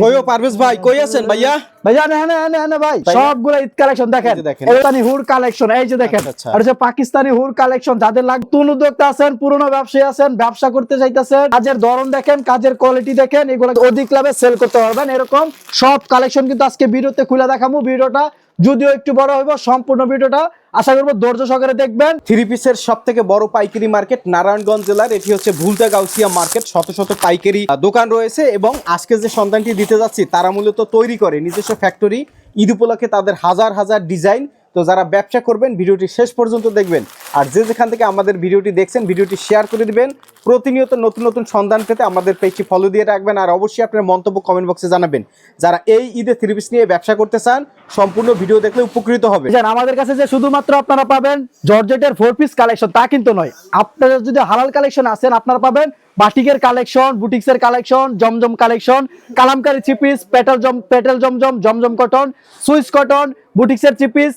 কইও পারভেজ ভাই কই আছেন ভাইয়া ভাইয়া না না না না ভাই ভাইয়া। ঈদ কালেকশন দেখেন এই যে দেখেন। পাকিস্তানি হুর কালেকশন এই যে দেখেন আচ্ছা, আচ্ছা। আর পাকিস্তানি হুর কালেকশন যাদের লাগ তুন উদ্যোক্তা আছেন পুরনো ব্যবসায়ী আছেন ব্যবসা করতে চাইতেছেন কাজের ধরন দেখেন কাজের কোয়ালিটি দেখেন এগুলো অধিক লাভে সেল করতে পারবেন এরকম সব কালেকশন কিন্তু আজকে ভিডিওতে খুলে দেখাবো ভিডিওটা যদিও একটু বড় হইব, সম্পূর্ণ ভিডিওটা আশা করব ধৈর্য সহকারে দেখবেন। থ্রি পিসের সব থেকে বড় পাইকারি মার্কেট নারায়ণগঞ্জ জেলার। এটি হচ্ছে ভুলতা গাউসিয়া মার্কেট, শত শত পাইকারি দোকান রয়েছে এবং আজকে যে সন্তানটি দিতে যাচ্ছি, তারা মূলত তৈরি করে নিজস্ব ফ্যাক্টরি ঈদ উপলক্ষে তাদের হাজার হাজার ডিজাইন তো যারা ব্যবসা করবেন, ভিডিওটি শেষ পর্যন্ত দেখবেন। আর যে যেখান থেকে আমাদের ভিডিওটি দেখছেন, ভিডিওটি শেয়ার করে দিবেন। প্রতিনিয়ত নতুন নতুন সন্ধান পেতে আমাদের পেজটি ফলো দিয়ে রাখবেন আর অবশ্যই আপনার মন্তব্য কমেন্ট বক্সে জানাবেন। যারা এই ঈদে থ্রি পিস নিয়ে ব্যবসা করতে চান, সম্পূর্ণ ভিডিও দেখলে উপকৃত হবে। আমাদের কাছে যে শুধুমাত্র আপনারা পাবেন জর্জেটের ফোর পিস কালেকশন তা কিন্তু নয়। আপনারা যদি হালাল কালেকশন আছেন আপনারা পাবেন বাটিকের কালেকশন বুটিক্সের কালেকশন জমজম কালেকশন কালামকারি চিপিস পিস পেটেল জম পেটেল জমজম জমজম কটন সুইস কটন বুটিক্সের থ্রি পিস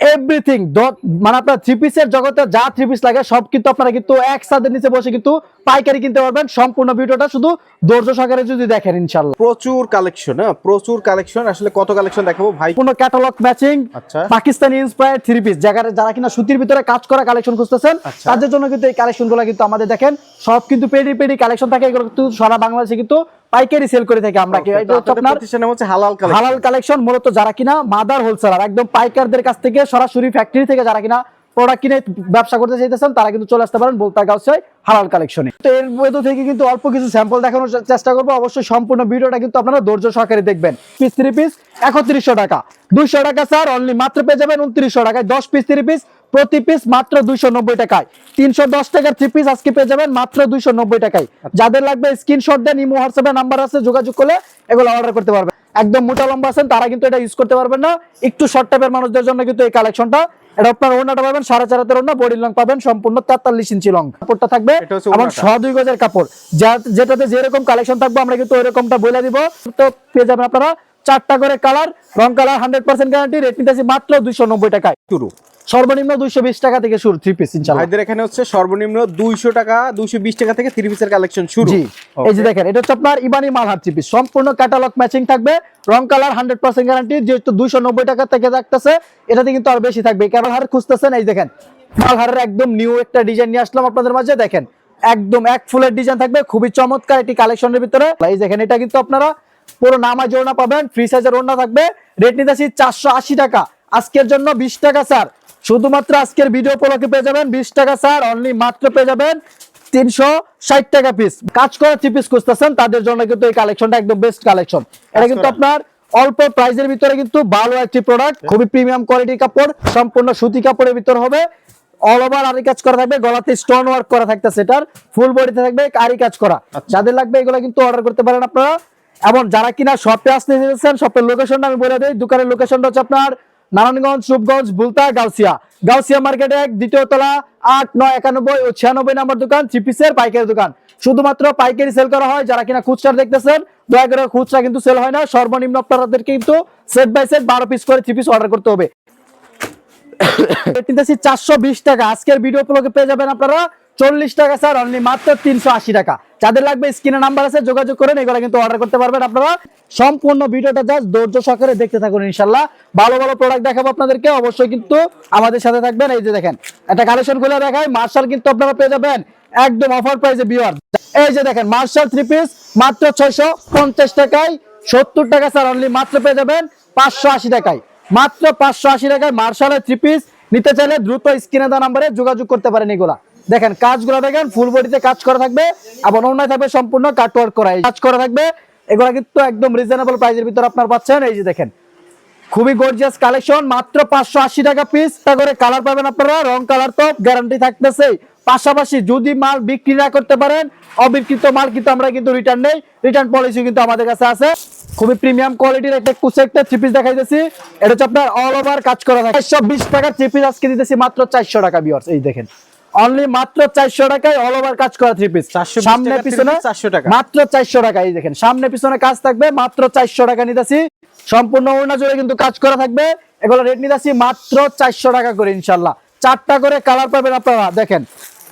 এভরিথিং মানে আপনার থ্রি পিসের জগতে যা থ্রি পিস লাগে সব কিন্তু আপনারা কিন্তু এক সাদের নিচে বসে কিন্তু পাইকারি কিনতে পারবেন। সম্পূর্ণ ভিডিওটা শুধু ধৈর্য সহকারে যদি দেখেন ইনশাল্লাহ প্রচুর কালেকশন হ্যাঁ প্রচুর কালেকশন আসলে কত কালেকশন দেখাবো ভাই? সম্পূর্ণ ক্যাটালগ ম্যাচিং আচ্ছা। পাকিস্তানি ইন্সপায়ার্ড থ্রি পিস যারা যারা কিনা সুতির ভিতরে কাজ করা কালেকশন খুঁজতেছেন আচ্ছা। তাদের জন্য কিন্তু এই কালেকশনগুলো কিন্তু আমাদের দেখেন সব কিন্তু পেডি পেডি কালেকশন থাকে। এগুলো কিন্তু সারা বাংলাদেশে কিন্তু পাইকারি সেল করে থাকি আমরা। এটা হচ্ছে আপনার প্রতিষ্ঠানের হচ্ছে হালাল কালেকশন হালাল কালেকশন মূলত যারা কিনা মাদার হোলসেলার একদম পাইকারদের কাছ থেকে সরাসরি ফ্যাক্টরি থেকে যারা কিনা প্রোডাক্ট কিনে ব্যবসা করতে চাইতেছেন, তারা কিন্তু চলে আসতে পারেন বলতা গাছে হালাল কালেকশনে তো এর মধ্যে থেকে কিন্তু অল্প কিছু স্যাম্পল দেখানোর চেষ্টা করব। অবশ্যই সম্পূর্ণ ভিডিওটা কিন্তু আপনারা ধৈর্য সহকারে দেখবেন। পিস থ্রি পিস একত্রিশশো টাকা। দুইশো টাকা স্যার অনলি মাত্র পেয়ে যাবেন উনত্রিশশো টাকায়। দশ পিস থ্রি পিস প্রতি পিস মাত্র দুইশো নব্বই টাকায়। তিনশো দশ টাকার থ্রি পিস আজকে পেয়ে যাবেন মাত্র দুইশো নব্বই টাকায়। যাদের লাগবে স্ক্রিনশট দেন, ইমো, হোয়াটসঅ্যাপে নাম্বার আছে, যোগাযোগ করলে এগুলো অর্ডার করতে পারবেন। একদম মোটা লম্বা আছেন তারা কিন্তু এটা ইউজ করতে পারবেন না। একটু শর্ট টাইপের মানুষদের জন্য কিন্তু এই কালেকশনটা এটা আপনার ওনাটা পাবেন সাড়ে চার হাতের ওনা বডি লং পাবেন সম্পূর্ণ তেতাল্লিশ ইঞ্চি লং কাপড়টা থাকবে এবং। ছ দুই গজের কাপড়। যা- যেটাতে যেরকম কালেকশন থাকবে আমরা কিন্তু ওইরকমটা বলে দিব। তো পেয়ে যাবেন আপনারা চারটা করে কালার রং colour hundred percent guarantee rate নিতেছি মাত্র দুইশো নব্বই টাকায়। শুরু। সর্বনিম্ন দুইশো বিশ টাকা থেকে শুরু থ্রি পিস ইনশাল্লাহ ভাইদের এখানে হচ্ছে সর্বনিম্ন দুইশো টাকা দুইশো বিশ টাকা থেকে থ্রি পিসের কালেকশন শুরু। জি এই যে দেখেন এটা হচ্ছে আপনার ইবানি মালহার থ্রি পিস সম্পূর্ণ ক্যাটালগ ম্যাচিং থাকবে রং কালার হান্ড্রেড পার্সেন্ট গ্যারান্টি যেহেতু দুইশো নব্বই টাকা থেকে থাকতেছে এটাতে কিন্তু আর বেশি থাকবে। কেন হার খুঁজতেছেন এই দেখেন মালহারের একদম নিউ একটা ডিজাইন নিয়ে আসলাম আপনাদের মাঝে দেখেন একদম এক ফুলের ডিজাইন থাকবে খুবই চমৎকার একটি কালেকশনের ভিতরে। এই দেখেন এটা কিন্তু আপনারা পুরো নামাজ ওড়না পাবেন ফ্রি সাইজের ওড়না থাকবে। রেট নিতেছি চারশো আশি টাকা। আজকের জন্য বিশ টাকা স্যার শুধুমাত্র আজকের ভিডিও উপলক্ষে পেয়ে যাবেন বিশ টাকা স্যার অনলি মাত্র পেয়ে যাবেন তিনশো ষাট টাকা পিস কাজ করা থ্রি পিস খুঁজতেছেন তাদের জন্য কিন্তু এই কালেকশনটা একদম বেস্ট কালেকশন এটা কিন্তু আপনার অল্প প্রাইসের ভিতরে কিন্তু ভালো একটি প্রোডাক্ট খুবই প্রিমিয়াম কোয়ালিটির কাপড় সম্পূর্ণ সুতি কাপড়ের ভিতর হবে। অল ওভার আরি কাজ করা থাকবে গলাতে স্টোন ওয়ার্ক করা থাকতে সেটার ফুল বডিতে থাকবে আরি কাজ করা। যাদের লাগবে এগুলো কিন্তু অর্ডার করতে পারেন আপনারা। এবং যারা কিনা শপে আসতে চেয়েছেন শপের লোকেশনটা আমি বলে দিই দোকানের লোকেশনটা হচ্ছে আপনার নারায়ণগঞ্জ, রূপগঞ্জ, বুলতা, গাউসিয়া। গাউসিয়া মার্কেটে এক, দ্বিতীয় তলা, আট, নয়, একানব্বই ও ছিয়ানব্বই নম্বর দোকান চিপিসের পিসের পাইকারি দোকান। শুধুমাত্র পাইকারি সেল করা হয়, যারা কিনা খুচরা দেখতেছেন, দয়া করে খুচরা কিন্তু সেল হয় না, সর্বনিম্ন আপনাদের কিন্তু সেট বাই সেট বারো পিস করে থ্রি পিস অর্ডার করতে হবে। চারশো বিশ টাকা। আজকের ভিডিও পেয়ে যাবেন আপনারা চল্লিশ টাকা স্যার অনলি মাত্র তিনশো আশি টাকা। যাদের লাগবে স্ক্রিনে নাম্বার আছে, যোগাযোগ করেন, এগুলো কিন্তু অর্ডার করতে পারবেন আপনারা। সম্পূর্ণ ভিডিওটা জাস্ট ধৈর্য সহকারে দেখতে থাকুন ইনশাল্লাহ ভালো ভালো প্রোডাক্ট দেখাবো আপনাদেরকে। অবশ্যই কিন্তু আমাদের সাথে থাকবেন। এই যে দেখেন, একটা কালেকশন খুলে দেখায় মার্শাল কিন্তু আপনারা পেয়ে যাবেন। একদম অফার প্রাইসে বিয়ার এই যে দেখেন মার্শাল থ্রি পিস মাত্র ছয়শো পঞ্চাশ টাকায়। সত্তর টাকা স্যার অনলি মাত্র পেয়ে যাবেন পাঁচশো আশি টাকায়। মাত্র পাঁচশো আশি টাকায় মার্শালের থ্রি পিস নিতে চাইলে দ্রুত স্ক্রিনে দেওয়া নাম্বারে যোগাযোগ করতে পারেন এগুলা। দেখেন, কাজগুলো দেখেন ফুল বডিতে কাজ করা থাকবে এবং অন্যায় থাকবে সম্পূর্ণ কাট ওয়ার্ক করা কাজ করা থাকবে, এগুলা কিন্তু একদম রিজনেবল প্রাইসের ভিতর আপনার পাচ্ছেন। এই যে দেখেন, খুবই গর্জিয়াস কালেকশন মাত্র পাঁচশো আশি টাকা পিস করে কালার পাবেন আপনারা, রং কালার তো গ্যারান্টি থাকতেছে। পাশাপাশি যদি মাল বিক্রি না করতে পারেন, অবিকৃত মাল কিন্তু আমরা কিন্তু রিটার্ন নেই। রিটার্ন পলিসি কিন্তু আমাদের কাছে আছে। খুবই প্রিমিয়াম কোয়ালিটির একটা একটা থ্রি পিস দেখাইতেছি। এটা হচ্ছে আপনার অল ওভার কাজ করা থাকে। চারশো বিশ টাকার থ্রি পিস আজকে দিতেছি মাত্র চারশো টাকা বিয়ার্স এই দেখেন অনলি মাত্র চারশো টাকায় অল ওভার কাজ করা থ্রি পিস 420 সামনে পিছনে 400 টাকা। মাত্র চারশো টাকা এই দেখেন সামনে পিছনে কাজ থাকবে মাত্র চারশো টাকা নিতেছি। সম্পূর্ণ ওড়না জুড়ে কিন্তু কাজ করা থাকবে। এগুলো রেট নিতেছি মাত্র চারশো টাকা করে ইনশাল্লাহ। চারটা করে কালার পাবেন আপনারা দেখেন।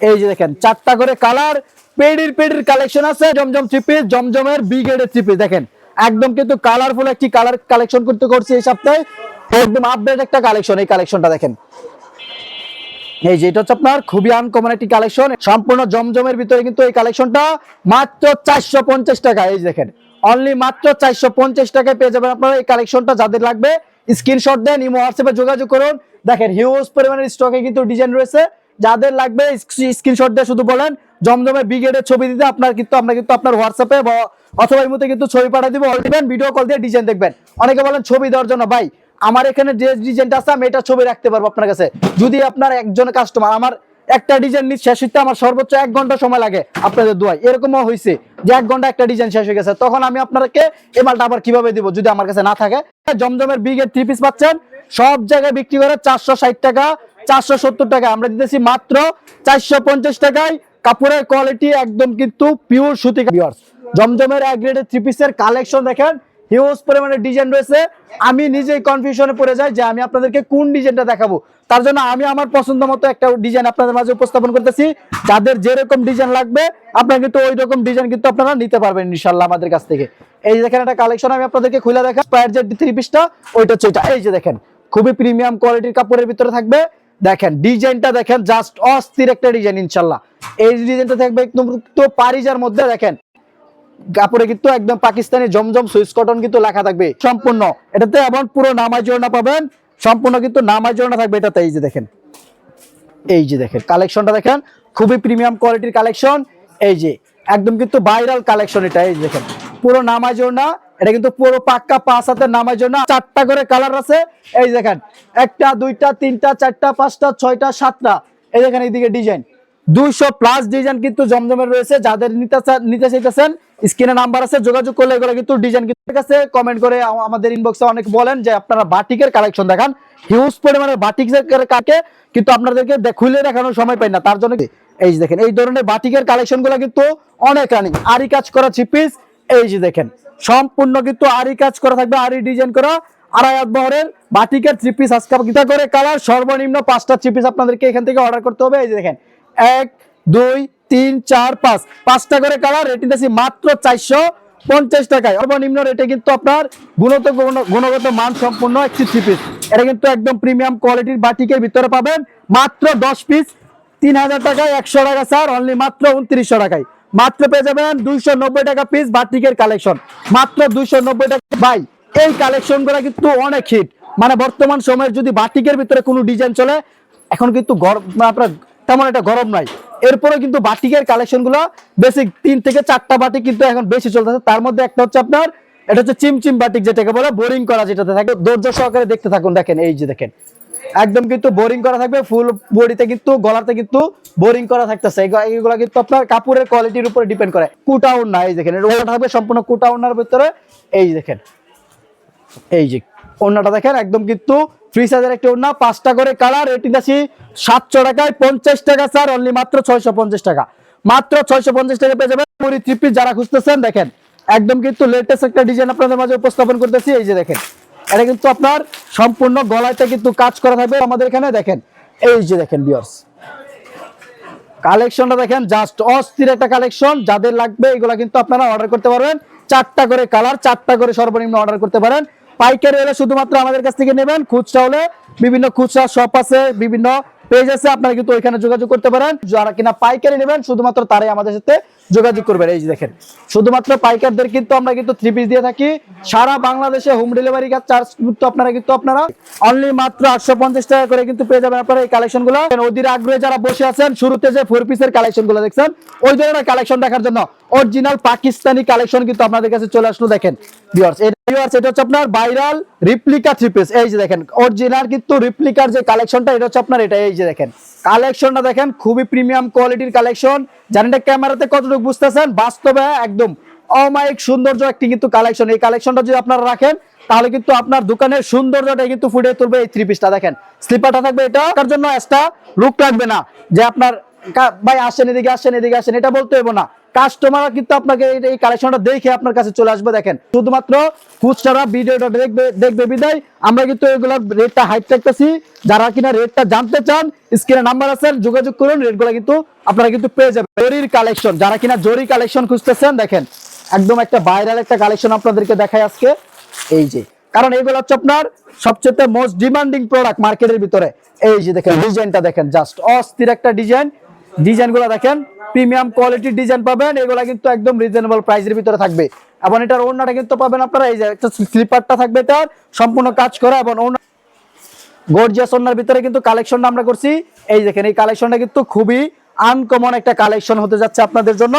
এই যে দেখেন চারটা করে কালার পেডির পেডির কালেকশন আছে জমজম থ্রি পিস জমজমের বি গ্রেডের থ্রি পিস দেখেন। একদম কিন্তু কালারফুল একটি কালার কালেকশন করতে করছি এই সপ্তাহে। একদম আপডেট একটা কালেকশন এই কালেকশনটা দেখেন। এই যে এটা হচ্ছে আপনার খুবই আনকমন একটি কালেকশন সম্পূর্ণ জমজমের ভিতরে কিন্তু এই কালেকশনটা মাত্র চারশো পঞ্চাশ টাকা। এই দেখেন অনলি মাত্র চারশো পঞ্চাশ টাকায় পেয়ে যাবেন আপনারা এই কালেকশনটা যাদের লাগবে স্ক্রিনশট দেন, ইমো হোয়াটসঅ্যাপে যোগাযোগ করুন। দেখেন হিউজ পরিমাণের স্টকে কিন্তু ডিজাইন রয়েছে। যাদের লাগবে স্ক্রিনশট দিয়ে শুধু বলেন জমজমের ব্রিগেডের ছবি দিতে আপনার কিন্তু, আমরা কিন্তু আপনার হোয়াটসঅ্যাপে অথবা মধ্যে কিন্তু ছবি পাঠিয়ে দিব। অল ভিডিও কল দিয়ে ডিজাইন দেখবেন। অনেকে বলেন ছবি দেওয়ার জন্য, ভাই আমার এখানে যে ডিজাইনটা আছে, আমি এটা ছবি রাখতে পারব আপনার কাছে। যদি আপনার একজন কাস্টমার আমার একটা ডিজাইন শেষ হইতে আমার সর্বোচ্চ এক ঘণ্টা সময় লাগে আপনাদের দোয়াই এরকমও হয়েছে যে এক ঘণ্টা একটা ডিজাইন শেষ হয়ে গেছে। তখন আমি আপনাকে এই মালটা আবার কীভাবে দিব, যদি আমার কাছে না থাকে? জমজমের বিগের থ্রি পিস পাচ্ছেন। সব জায়গায় বিক্রি করে চারশো ষাট টাকা, চারশো সত্তর টাকা। আমরা দিতেছি মাত্র চারশো পঞ্চাশ টাকায়। কাপড়ের কোয়ালিটি একদম কিন্তু পিওর সুতি জমজমের এক গ্রেডের থ্রি পিসের কালেকশন দেখেন। হিউজ পরিমাণে ডিজাইন রয়েছে। আমি নিজেই কনফিউশনে পড়ে যাই যে আমি আপনাদেরকে কোন ডিজাইনটা দেখাবো। তার জন্য আমি আমার পছন্দ মতো একটা ডিজাইন আপনাদের মাঝে উপস্থাপন করতেছি। যাদের যেরকম ডিজাইন লাগবে, আপনারা কিন্তু ওই রকম ডিজাইন কিন্তু আপনারা নিতে পারবেন ইনশাল্লাহ আমাদের কাছ থেকে। এই যে দেখেন একটা কালেকশন আমি আপনাদেরকে খুলে দেখা স্পায়ার জেড থ্রি পিসটা ওইটা হচ্ছে এই যে দেখেন, খুবই প্রিমিয়াম কোয়ালিটির কাপড়ের ভিতরে থাকবে। দেখেন ডিজাইনটা দেখেন জাস্ট অস্থির একটা ডিজাইন ইনশাল্লাহ এই ডিজাইনটা থাকবে একদম পারিজার মধ্যে, দেখেন। কাপড়ে কিন্তু একদম পাকিস্তানি জমজম সুইস কটন কিন্তু লেখা থাকবে সম্পূর্ণ। এটাতে এমন পুরো নামাজ জোড়না পাবেন, সম্পূর্ণ কিন্তু নামাজ জোড়না থাকবে এটাতে, এই যে দেখেন। এই যে দেখেন, কালেকশনটা দেখেন, খুবই প্রিমিয়াম কোয়ালিটির কালেকশন, এই যে, একদম কিন্তু ভাইরাল কালেকশন এটা, এই যে দেখেন, পুরো নামাজ জোড়না, এটা কিন্তু পুরো পাক্কা পাঁচ হাতের নামাজ জোড়না, চারটা করে কালার আছে, এই দেখেন, একটা, দুইটা, তিনটা, চারটা, পাঁচটা, ছয়টা, সাতটা, এই দেখেন এইদিকে ডিজাইন দুইশো প্লাস ডিজাইন কিন্তু জমজমের রয়েছে, যাদের নিতে নিতে চাইতেছেন স্ক্রিনে নাম্বার আছে, যোগাযোগ করলে এগুলো কিন্তু ডিজাইন কিন্তু কাছে কমেন্ট করে আমাদের ইনবক্সে অনেক বলেন যে, আপনারা বাটিকের কালেকশন দেখান। হিউজ পরিমাণে বাটিকের কাকে? কিন্তু আপনাদেরকে দে- খুলে দেখানোর সময় পাই না। তার জন্য এই যে দেখেন, এই ধরনের বাটিকের কালেকশনগুলো কিন্তু অনেক রানিং আরি কাজ করা চিপিস এই যে দেখেন। সম্পূর্ণ কিন্তু আরি কাজ করা থাকবে আরি ডিজাইন করা। আড়াই হাত বহরের বাটিকের থ্রি পিস আজকে করে কালার সর্বনিম্ন পাঁচটা থ্রি পিস আপনাদেরকে এখান থেকে অর্ডার করতে হবে। এই যে দেখেন, এক, দুই তিন, চার, পাঁচ। পাঁচটা করে কালার রেটিং দিয়েছি মাত্র চারশো পঞ্চাশ টাকায়। সর্বনিম্ন রেটে কিন্তু আপনার গুণত গুণগত মান সম্পূর্ণ একটি থ্রি পিস এটা কিন্তু একদম প্রিমিয়াম কোয়ালিটির বাটিকের ভিতরে পাবেন মাত্র দশ পিস তিন হাজার টাকায় একশো টাকা স্যার অনলি মাত্র উনত্রিশশো টাকায়। মাত্র পেয়ে যাবেন দুইশো নব্বই টাকা পিস বাটিকের কালেকশন মাত্র দুইশো নব্বই টাকা। ভাই, এই কালেকশনগুলা কিন্তু অনেক হিট মানে বর্তমান সময়ের যদি বাটিকের ভিতরে কোনো ডিজাইন চলে, এখন কিন্তু আপনার তেমন একটা গরম নাই। এরপরে কিন্তু বাটিকের কালেকশনগুলো বেসিক তিন থেকে চারটা বাটিক কিন্তু এখন বেশি চলতেছে। তার মধ্যে একটা হচ্ছে আপনার, এটা হচ্ছে চিমচিম বাটিক যেটাকে বলে বোরিং করা যেটাতে থাকে। ধৈর্য সহকারে দেখতে থাকুন, দেখেন, এই যে দেখেন। একদম কিন্তু বোরিং করা থাকবে ফুল বডিতে কিন্তু, গলাতে কিন্তু বোরিং করা থাকতেছে। এগুলো- কিন্তু আপনার কাপড়ের কোয়ালিটির উপরে ডিপেন্ড করে। কুটা উন্না এই দেখেন, এটা থাকবে সম্পূর্ণ কুটা উন্নার ভিতরে। এই দেখেন, এই যে ওড়নাটা দেখেন, একদম কিন্তু ফ্রি সাইজের একটা ওড়না, পাঁচটা করে কালার এটি দাসি সাতশো টাকায়, পঞ্চাশ টাকা স্যার অনলি মাত্র ছয়শো পঞ্চাশ টাকা। মাত্র ছয়শো পঞ্চাশ টাকা পেয়ে যাবেন পুরি থ্রি যারা খুঁজতেছেন, দেখেন, একদম কিন্তু লেটেস্ট একটা ডিজাইন আপনাদের মাঝে উপস্থাপন করতেছি, এই যে দেখেন, এটা কিন্তু আপনার সম্পূর্ণ গলাতে কিন্তু কাজ করা থাকবে আমাদের এখানে, দেখেন, এই যে দেখেন বিয়ার্স কালেকশনটা দেখেন জাস্ট অস্থির একটা কালেকশন, যাদের লাগবে এগুলা কিন্তু আপনারা অর্ডার করতে পারবেন। চারটা করে কালার, চারটা করে সর্বনিম্ন অর্ডার করতে পারেন। পাইকারি হলে শুধুমাত্র আমাদের কাছ থেকে নেবেন। খুচরা হলে বিভিন্ন খুচরা শপ আছে বিভিন্ন পেজ আছে, আপনারা কিন্তু ওইখানে যোগাযোগ করতে পারেন। যারা কিনা পাইকারি নেবেন, শুধুমাত্র তারাই আমাদের সাথে যোগাযোগ করবেন। এই যে দেখেন, শুধুমাত্র পাইকারদের কিন্তু আমরা কিন্তু থ্রি পিস দিয়ে থাকি। সারা বাংলাদেশে হোম ডেলিভারি চার্জ কিন্তু আপনারা কিন্তু আপনারা অনলি মাত্র আটশো পঞ্চাশ টাকা করে কিন্তু পেয়ে যাবেন আপনারা এই কালেকশনগুলো। অধীর আগ্রহে যারা বসে আছেন, শুরুতে যে ফোর পিসের কালেকশনগুলো দেখছেন, ওই ধরনের কালেকশন দেখার জন্য অরিজিনাল পাকিস্তানি কালেকশন কিন্তু আপনাদের কাছে চলে আসলো, দেখেন আপনার ভাইরাল রিপ্লিকা থ্রি পিস এই যে দেখেন অরিজিনাল কিন্তু রিপ্লিকার যে কালেকশনটা এটা হচ্ছে আপনার, এটা এই যে দেখেন, কালেকশনটা দেখেন, খুবই প্রিমিয়াম কোয়ালিটির কালেকশন। জানেন ক্যামেরাতে কতটুকু বুঝতেছেন? বাস্তবে একদম অমায়িক সৌন্দর্য একটি কিন্তু কালেকশন। এই কালেকশনটা যদি আপনারা রাখেন, তাহলে কিন্তু আপনার দোকানের সৌন্দর্যটা কিন্তু ফুটে তুলবে এই থ্রি পিসটা দেখেন স্লিপারটা থাকবে এটা, তার জন্য এক্সট্রা লুক থাকবে না। যে আপনার ভাই আসেন, এদিকে আসেন এদিকে আসেন, এটা বলতে হবে না। কাস্টমার কিন্তু আপনাকে এই- কালেকশনটা দেখে আপনার কাছে চলে আসবে, দেখেন। শুধুমাত্র খুচরা ভিডিওটা দেখবে দেখবে বিদায়। আমরা কিন্তু এগুলোর রেটটা হাইট রাখতেছি যারা কিনা রেটটা জানতে চান স্ক্রিনে নাম্বার আছে, যোগাযোগ করুন। রেটগুলো কিন্তু আপনারা কিন্তু পেয়ে যাবেন। জরির কালেকশন যারা কিনা জরি কালেকশন খুঁজতেছেন, দেখেন, একদম একটা ভাইরাল একটা কালেকশন আপনাদেরকে দেখাই আজকে। এই যে, কারণ এগুলো হচ্ছে আপনার সবচেয়ে মোস্ট ডিমান্ডিং প্রোডাক্ট মার্কেটের ভিতরে। এই যে দেখেন ডিজাইনটা দেখেন জাস্ট অস্থির একটা ডিজাইন ডিজাইনগুলো দেখেন প্রিমিয়াম কোয়ালিটির ডিজাইন পাবেন, এগুলো কিন্তু একদম রিজনেবল প্রাইসের ভিতরে থাকবে। এবং এটার ওড়নাটা কিন্তু পাবেন আপনারা, এই যে একটা স্লিপারটা থাকবে এটার সম্পূর্ণ কাজ করা এবং ওড়না গর্জিয়াস ওনার ভিতরে কিন্তু কালেকশনটা আমরা করছি। এই দেখেন, এই কালেকশনটা কিন্তু খুবই আনকমন একটা কালেকশন হতে যাচ্ছে আপনাদের জন্য।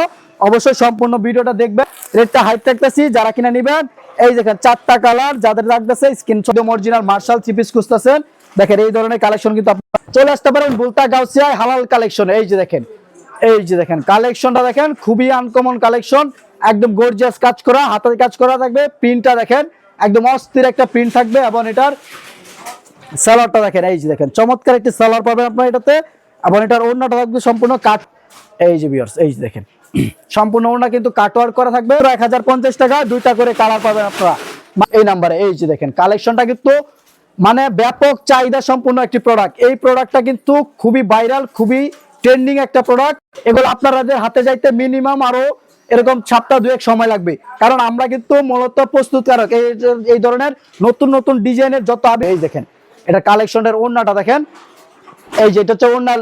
অবশ্যই সম্পূর্ণ ভিডিওটা দেখবেন। রেটটা হাইট থাকতেছি, যারা কিনা নিবেন, এই দেখেন, চারটা কালার যাদের লাগতেছে স্কিন অরিজিনাল মার্শাল চিপিস খুঁজতেছেন। দেখেন, এই ধরনের কালেকশন কিন্তু চলে আসতে পারেন বুলতা গাউসিয়া হালাল কালেকশন এই যে দেখেন। এই যে দেখেন কালেকশনটা দেখেন, খুবই আনকমন কালেকশন একদম গর্জিয়াস কাজ করা, হাতের কাজ করা থাকবে প্রিন্টটা দেখেন, একদম অস্থির একটা প্রিন্ট থাকবে এবং এটার সালোয়ারটা দেখেন, এই যে দেখেন, চমৎকার একটি সালোয়ার পাবেন আপনার এটাতে, এবং এটার ওড়নাটা থাকবে সম্পূর্ণ কাট এই যে বিয়ার্স এই যে দেখেন, সম্পূর্ণ ওড়না কিন্তু কাটওয়ার্ক করা থাকবে এক হাজার পঞ্চাশ টাকা, দুইটা করে কালার পাবেন আপনারা। এই নাম্বারে এই যে দেখেন কালেকশনটা কিন্তু মানে ব্যাপক চাহিদা সম্পূর্ণ একটি প্রোডাক্ট এই প্রোডাক্টটা কিন্তু খুবই ভাইরাল খুবই ট্রেন্ডিং একটা প্রোডাক্ট এগুলো আপনাদের হাতে যাইতে মিনিমাম আরও এরকম ছাপটা দুয়েক সময় লাগবে। কারণ আমরা কিন্তু মূলত প্রস্তুতকারক। এই ধরনের নতুন নতুন ডিজাইনের যত হবে এই দেখেন, এটা কালেকশনের ওড়নাটা দেখেন। এই যে, এটা হচ্ছে ওড়নার,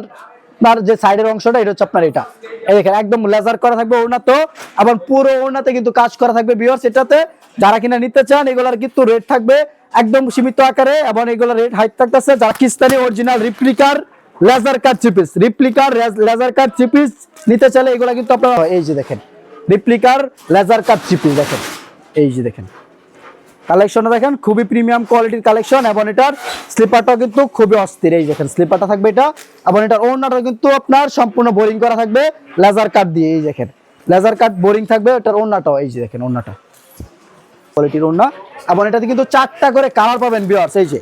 আপনার যে সাইডের অংশটা, এটা হচ্ছে আপনার এটা। এই দেখেন, একদম লেজার করা থাকবে ওড়না তো, আবার পুরো ওড়নাতে কিন্তু কাজ করা থাকবে বিয়ার্স এটাতে যারা কিনা নিতে চান, এগুলার কিন্তু রেট থাকবে একদম সীমিত আকারে, এবং এগুলোর রেট হাইট থাকতেছে। যারা অরিজিনাল রিপ্লিকার লেজার কাট চিপিস রিপ্লিকার লেজার কাট চিপিস নিতে চাইলে এগুলা কিন্তু আপনারা, এই যে দেখেন রিপ্লিকার লেজার কাট চিপিস দেখেন, এই যে দেখেন। কালেকশনটা দেখেন, খুবই প্রিমিয়াম কোয়ালিটির কালেকশন এবং এটার স্লিপারটাও কিন্তু খুবই অস্থির, এই দেখেন স্লিপারটা থাকবে এটা এবং এটার ওনারটা কিন্তু আপনার সম্পূর্ণ বোরিং করা থাকবে লেজার কাট দিয়ে, এই দেখেন। লেজার কাট বোরিং থাকবে এটার ওনাটাও এই যে দেখেন ওনাটা কোয়ালিটির ওনা এবং এটাতে কিন্তু চারটা করে কালার পাবেন বিয়ার্স এই যে।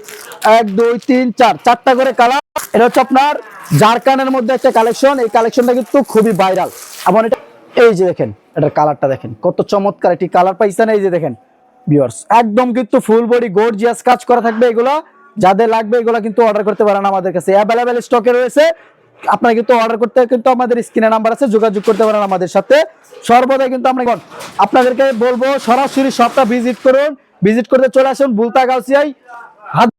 এক, দুই, তিন, চার, চারটা করে কালার এটা হচ্ছে আপনার জারকানের মধ্যে একটা কালেকশন এই কালেকশনটা কিন্তু খুবই ভাইরাল এবং এটা এই যে দেখেন, এটার কালারটা দেখেন, কত চমৎকার একটি কালার পাইছেন। এই যে দেখেন ভিউয়ার্স একদম কিন্তু ফুল বডি গর্জিয়াস কাজ করা থাকবে এগুলা। যাদের লাগবে এগুলা কিন্তু অর্ডার করতে পারেন আমাদের কাছে। অ্যাভেলেবেল স্টকে রয়েছে। আপনারা কিন্তু অর্ডার করতে কিন্তু আমাদের স্ক্রিনে নাম্বার আছে, যোগাযোগ করতে পারেন আমাদের সাথে। সর্বদা কিন্তু আমরা আপনাদেরকে বলব, সরাসরি শপটা ভিজিট করুন। ভিজিট করতে চলে আসুন বুলতা গাউসিয়াই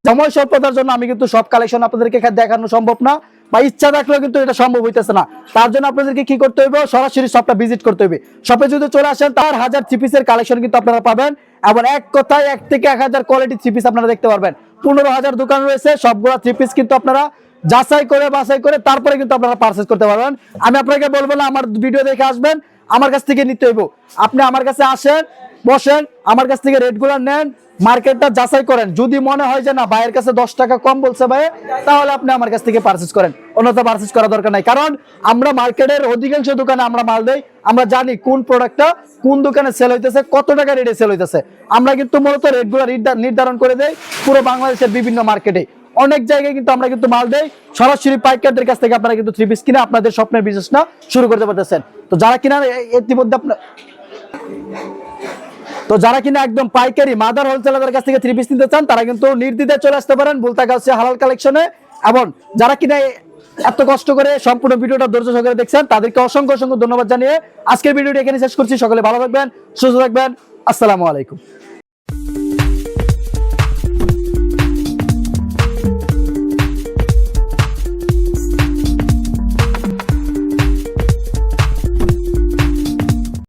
সময় স্বল্পতার জন্য আমি কিন্তু সব কালেকশন আপনাদেরকে দেখানো সম্ভব না। বা ইচ্ছা থাকলেও কিন্তু এটা সম্ভব হইতেছে না। তার জন্য আপনাদেরকে কি করতে হবে সরাসরি শপটা ভিজিট করতে হবে শপে যদি চলে আসেন, তার হাজার চিপিসের কালেকশন কিন্তু আপনারা পাবেন। এবং এক কথায় এক থেকে এক হাজার কোয়ালিটি থ্রি পিস আপনারা দেখতে পারবেন। পনেরো হাজার দোকান রয়েছে, সবগুলো থ্রি পিস কিন্তু আপনারা যাচাই করে, বাছাই করে, তারপরে কিন্তু আপনারা পারচেস করতে পারবেন। আমি আপনাকে বলব না, আমার ভিডিও দেখে আসবেন। আমার কাছ থেকে নিতে হইব। আপনি আমার কাছে আসেন বসেন, আমার কাছ থেকে রেটগুলো নেন, মার্কেটটা যাচাই করেন। যদি মনে হয় যে না, ভাইয়ের কাছে দশ টাকা কম বলছে ভাই তাহলে আপনি আমার কাছ থেকে পারচেস করেন। অন্যথা পারচেস করা দরকার নাই। কারণ আমরা মার্কেটের অধিকাংশ দোকানে আমরা মাল দেই, আমরা জানি কোন প্রোডাক্টটা কোন দোকানে সেল হইতেছে, কত টাকা রেটে সেল হইতেছে। আমরা কিন্তু মূলত রেটগুলো নির্ধারণ করে দেই পুরো বাংলাদেশের বিভিন্ন মার্কেটে অনেক জায়গায় কিন্তু আমরা কিন্তু মাল দেই, সরাসরি পাইকারদের কাছ থেকে আপনারা কিন্তু থ্রি পিস কিনে আপনাদের স্বপ্নের বিজনেসটা শুরু করতে পারতেছেন। তো যারা কিনা ইতিমধ্যে আপনার তো যারা কিনা একদম পাইকারি মাদার হোলসেলারদের কাছ থেকে থ্রি পিস নিতে চান, তারা কিন্তু নির্দ্বিধায় চলে আসতে পারেন বুলতা গাছে হালাল কালেকশনে এবং যারা কিনা এত কষ্ট করে সম্পূর্ণ ভিডিওটা ধৈর্য সহকারে দেখছেন, তাদেরকে অসংখ্য অসংখ্য ধন্যবাদ জানিয়ে আজকের ভিডিওটি এখানে শেষ করছি। সকলে ভালো থাকবেন, সুস্থ থাকবেন। আসসালামু আলাইকুম।